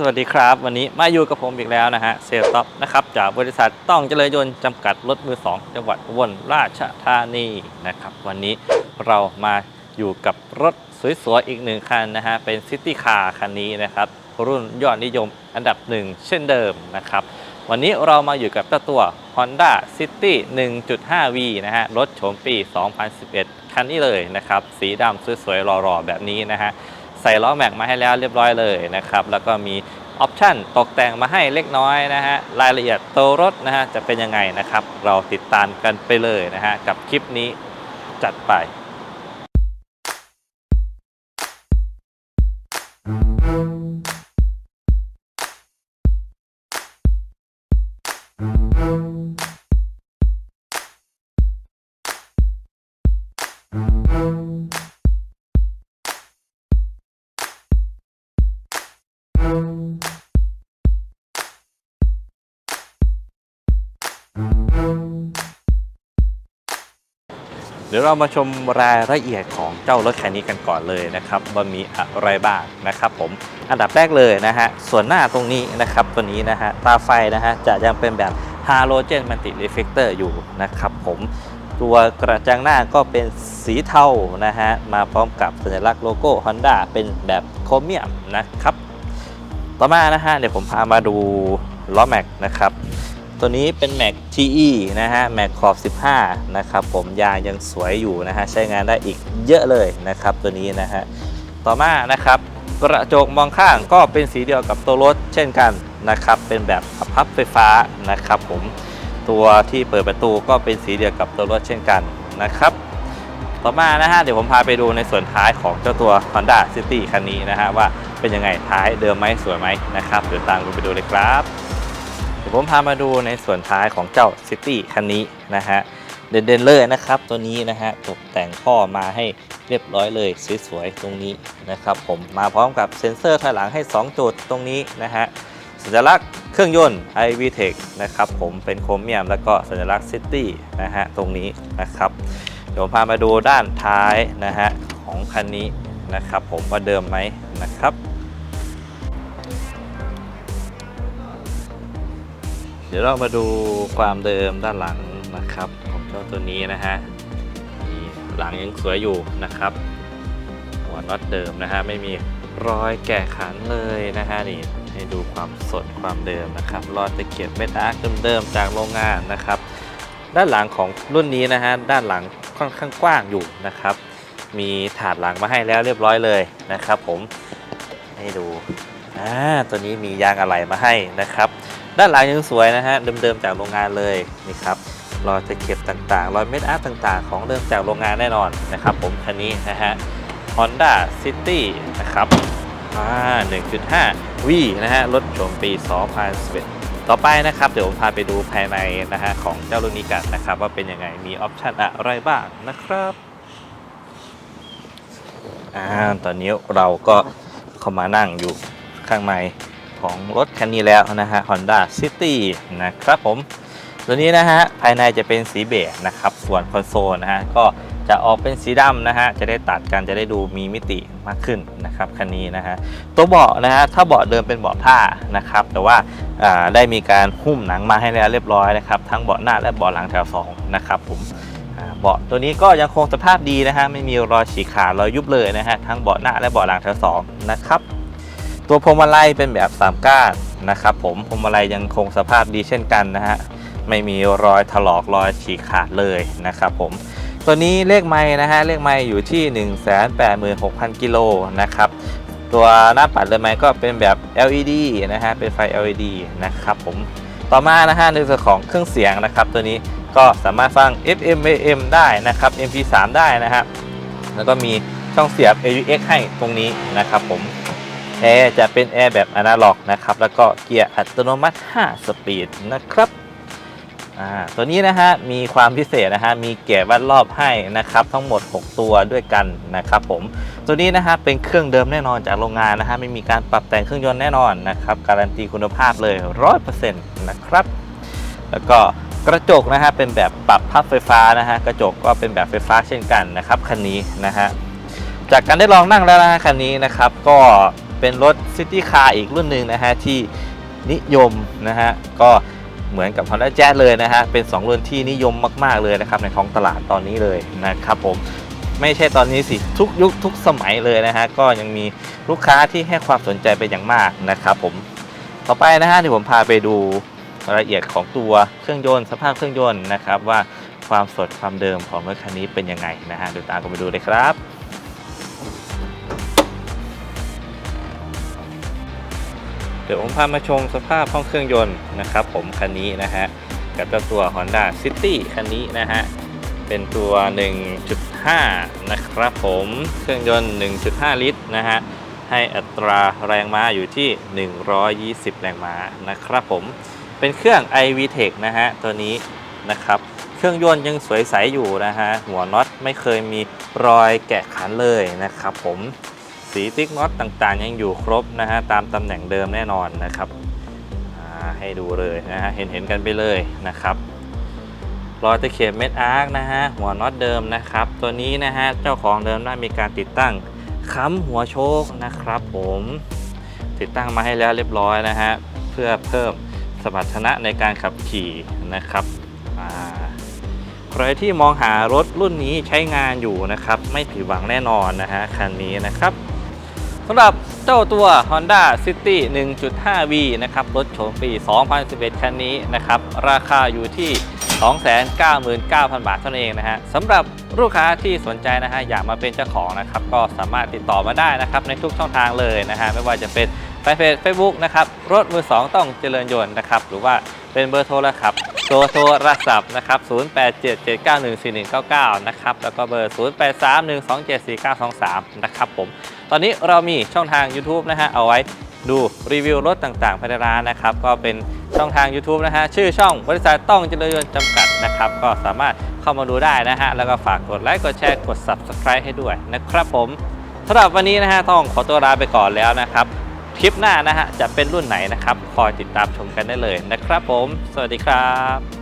สวัสดีครับ วันนี้มาอยู่กับผมอีกแล้วนะฮะเซลต็อปนะครับจากบริษัทต้องเจริญยนต์จำกัดรถมือ 2 จังหวัดอุบลราชธานีนะครับ วันนี้เรามาอยู่กับรถสวยๆอีกหนึ่งคันนะฮะเป็นซิตี้คาร์คันนี้นะครับ รุ่นยอดนิยมอันดับหนึ่งเช่นเดิมนะครับ วันนี้เรามาอยู่กับเจ้าตัว Honda City 1.5V นะฮะรถโฉมปี 2011 คันนี้เลยนะครับ สีดำสวยๆหล่อๆแบบนี้นะฮะ ใส่ล้อแม็กมาให้แล้วเรียบร้อยเลยนะครับ แล้วก็มีออปชั่นตกแต่งมาให้เล็กน้อยนะฮะ รายละเอียดตัวรถนะฮะจะเป็นยังไงนะครับ เราติดตามกันไปเลยนะฮะ กับคลิปนี้จัดไป เดี๋ยวเรามาชมรายละเอียดของเจ้ารถคันนี้กันก่อนเลยนะครับว่ามีอะไรบ้างนะครับผมอันดับแรกเลยนะฮะส่วนหน้าตรงนี้นะครับตัวนี้นะฮะตาไฟนะฮะจะยังเป็นแบบฮาโลเจนมันติรีเฟกเตอร์อยู่นะครับผมตัวกระจังหน้าก็เป็นสีเทานะฮะมาพร้อมกับสัญลักษณ์โลโก้ Honda เป็นแบบโครเมียมนะครับ ต่อมานะฮะเดี๋ยวผมพามาดูล้อแม็กนะครับ ตัวนี้เป็นแม็ก TE นะฮะแม็กขอบ 15 นะครับผมยางยังสวยอยู่นะฮะ ใช้งานได้อีกเยอะเลยนะครับตัวนี้นะฮะ ต่อมานะครับกระจกมองข้างก็เป็นสีเดียวกับตัวรถเช่นกันนะครับ เป็นแบบพับไฟฟ้านะครับผมตัวที่เปิดประตูก็เป็นสีเดียวกับตัวรถเช่นกันนะครับ ต่อมานะฮะเดี๋ยวผมพาไปดูในส่วนท้ายของเจ้าตัว Honda City คันนี้นะฮะว่าเป็นยังไงท้ายเดิมไหมสวยไหมนะครับเดี๋ยวตามกันไปดูเลยครับ เดี๋ยวผมพามาดูในส่วนท้ายของเจ้า City คันนี้นะฮะเด่นเลยนะครับตัวนี้นะฮะตกแต่งข้อมาให้เรียบร้อยเลยสวยๆตรงนี้นะครับผมมาพร้อมกับเซ็นเซอร์ถอยหลังให้ 2 จุดตรงนี้นะฮะสัญลักษณ์เครื่องยนต์ iVTEC นะครับผมเป็นโครเมียมแล้วก็สัญลักษณ์ City นะฮะตรงนี้นะครับเดี๋ยวผมพามาดูด้านท้ายนะฮะของคันนี้นะครับผมว่าเดิมไหมนะครับ เดี๋ยวเรามาดูความเดิมด้านหลังนะครับของเจ้าตัวนี้นะฮะหลังยังสวยอยู่นะครับหัวน็อตเดิมนะฮะไม่มีรอยแก่ขันเลยนะฮะนี่ให้ดูความสดความเดิมนะครับรอยตะเกียบเม็ดอาร์คเดิมๆจากโรงงานนะครับ ด้านหลังของรุ่นนี้นะฮะด้านหลังค่อนข้างกว้างอยู่นะครับ มีถาดหลังมาให้แล้วเรียบร้อยเลยนะครับ ผมให้ดูอ่าตัวนี้มียางอะไหล่มาให้นะครับ ด้านหลังยังสวยนะฮะเดิมๆจากโรงงานเลยนี่ครับรอยตะเข็บต่างๆรอยเม็ดอาร์ตต่างๆ ของเดิมจากโรงงานแน่นอนนะครับ ผมคันนี้นะฮะ Honda City นะครับอ่า1.5 V นะฮะรถโฉมปี 2011 ต่อไปนะครับ เดี๋ยวผมพาไปดูภายในนะฮะของเจ้ารุ่นนี้กันนะครับ ว่าเป็นยังไงมีออปชันอะไรบ้างนะครับอ่าตอนนี้เราก็เข้ามานั่งอยู่ข้างใน ของรถคันนี้แล้วนะฮะ Honda City นะครับผม ตัวนี้นะฮะ ภายในจะเป็นสีเบจนะครับ ส่วนคอนโซลนะฮะ ก็จะออกเป็นสีดำนะฮะ จะได้ตัดกันจะได้ดูมีมิติมากขึ้นนะครับคันนี้นะฮะ ตัวเบาะนะฮะ ถ้าเบาะเดิมเป็นเบาะผ้านะครับ แต่ว่าาได้มีการหุ้มหนังมาให้แล้วเรียบร้อยนะครับ ทั้งเบาะหน้าและเบาะหลังแถว2นะครับผมเบาะตัวนี้ก็ยังคงสภาพดีนะฮะ ไม่มีรอยฉีกขาดรอยยุบเลยนะฮะ ทั้งเบาะหน้าและเบาะหลังแถว2นะครับ ตัวพวงมาลัยเป็นแบบ3ก้านนะครับผมพวงมาลัยยังคงสภาพดีเช่นกันนะฮะไม่มีรอยถลอกรอยฉีกขาดเลยนะครับผมตัวนี้เลขไม้นะฮะเลขไม้อยู่ที่ 186,000 กิโลนะครับตัวหน้าปัดเลยไม้ก็เป็นแบบ LED นะฮะ เป็นไฟ LED นะครับผม ต่อมานะฮะในส่วนของเครื่องเสียงนะครับ ตัวนี้ก็สามารถฟัง FM AM ได้นะครับ MP3 ได้นะฮะ แล้วก็มีช่องเสียบ AUX ให้ตรงนี้นะครับผม แอร์จะเป็นแอร์แบบอนาล็อกนะครับ แล้วก็เกียร์อัตโนมัติ 5 สปีดนะครับตัวนี้นะฮะมีความพิเศษนะฮะมีเกียร์วัดรอบให้นะครับ ทั้งหมด 6 ตัวด้วยกันนะครับผมตัวนี้นะฮะเป็นเครื่องเดิมแน่นอนจากโรงงานนะฮะไม่มีการปรับแต่งเครื่องยนต์แน่นอนนะครับการันตีคุณภาพเลย 100%นะครับ แล้วก็กระจกนะฮะเป็นแบบปรับพับไฟฟ้านะฮะกระจกก็เป็นแบบไฟฟ้าเช่นกันนะครับคันนี้นะฮะจากการได้ลองนั่งแล้วนะคันนี้นะครับก็ เป็นรถซิตี้คาร์อีกรุ่นหนึ่งนะฮะที่นิยมนะฮะก็เหมือนกับ Honda Jazz เลยนะฮะเป็น 2 รุ่นที่นิยมมาก ๆ เลยนะครับในท้องตลาดตอนนี้เลยนะครับผมไม่ใช่ตอนนี้สิทุกยุคทุกสมัยเลยนะฮะก็ยังมีลูกค้าที่ให้ความสนใจเป็นอย่างมากนะครับผมต่อไปนะฮะเดี๋ยวผมพาไปดูรายละเอียดของตัวเครื่องยนต์สภาพเครื่องยนต์นะครับว่าความสดความเดิมของรถคันนี้เป็นยังไงนะฮะเดี๋ยวตามกันไปดูเลยครับ เดี๋ยวผมพามาชมสภาพห้องเครื่องยนต์นะครับ ผมคันนี้นะฮะกับเจ้าตัว Honda City คันนี้นะฮะเป็นตัว 1.5 นะครับผมเครื่องยนต์ 1.5 ลิตรนะฮะให้อัตราแรงม้าอยู่ที่ 120 แรงม้านะครับผมเป็นเครื่อง iVTEC นะฮะตัวนี้นะครับเครื่องยนต์ยังสวยใสอยู่นะฮะหัวน็อตไม่เคยมีรอยแกะขันเลยนะครับผม สีติ๊กน็อตต่างๆ ยังอยู่ครบนะฮะตามตำแหน่งเดิมแน่นอนนะครับให้ดูเลยนะฮะเห็นเห็นกันไปเลยนะครับรอยตะเข็บเม็ดอาร์คนะฮะหัวน็อตเดิมนะครับ ตัวนี้นะฮะเจ้าของเดิมได้มีการติดตั้งค้ำหัวโชคนะครับผมติดตั้งมาให้แล้วเรียบร้อยนะฮะเพื่อเพิ่มสมรรถนะในการขับขี่นะครับใครที่มองหารถรุ่นนี้ใช้งานอยู่นะครับ ไม่ผิดหวังแน่นอนนะฮะคันนี้นะครับ สำหรับเจ้าตัว Honda City 1.5V นะครับ รถโฉมปี 2011 คันนี้นะครับ ราคาอยู่ที่ 299,000 บาทเท่านั้นเองนะฮะสำหรับลูกค้าที่สนใจนะฮะอยากมาเป็นเจ้าของนะครับ ก็สามารถติดต่อมาได้นะครับ ในทุกช่องทางเลยนะฮะไม่ว่าจะเป็นแฟนเพจ Facebook นะครับ รถมือ 2 ต้องเจริญยนต์นะครับ หรือว่าเป็นเบอร์โทรศัพท์ ตัวโทรศัพท์นะครับ 0877914199 นะครับ แล้วก็เบอร์ 0831274923 นะครับผม ตอนนี้เรามีช่องทาง YouTube นะฮะ เอาไว้ดูรีวิวรถต่างๆภายในร้านนะครับ ก็เป็นช่องทาง YouTube นะฮะ ชื่อช่องบริษัทต้องเจริญยนต์จำกัดนะครับ ก็สามารถเข้ามาดูได้นะฮะ แล้วก็ฝากกดไลค์ กดแชร์ กด Subscribe ให้ด้วยนะครับผมสำหรับวันนี้นะฮะต้องขอตัวลาไปก่อนแล้วนะครับ คลิปหน้านะฮะจะเป็นรุ่นไหนนะครับ คอยติดตามชมกันได้เลยนะครับผม สวัสดีครับ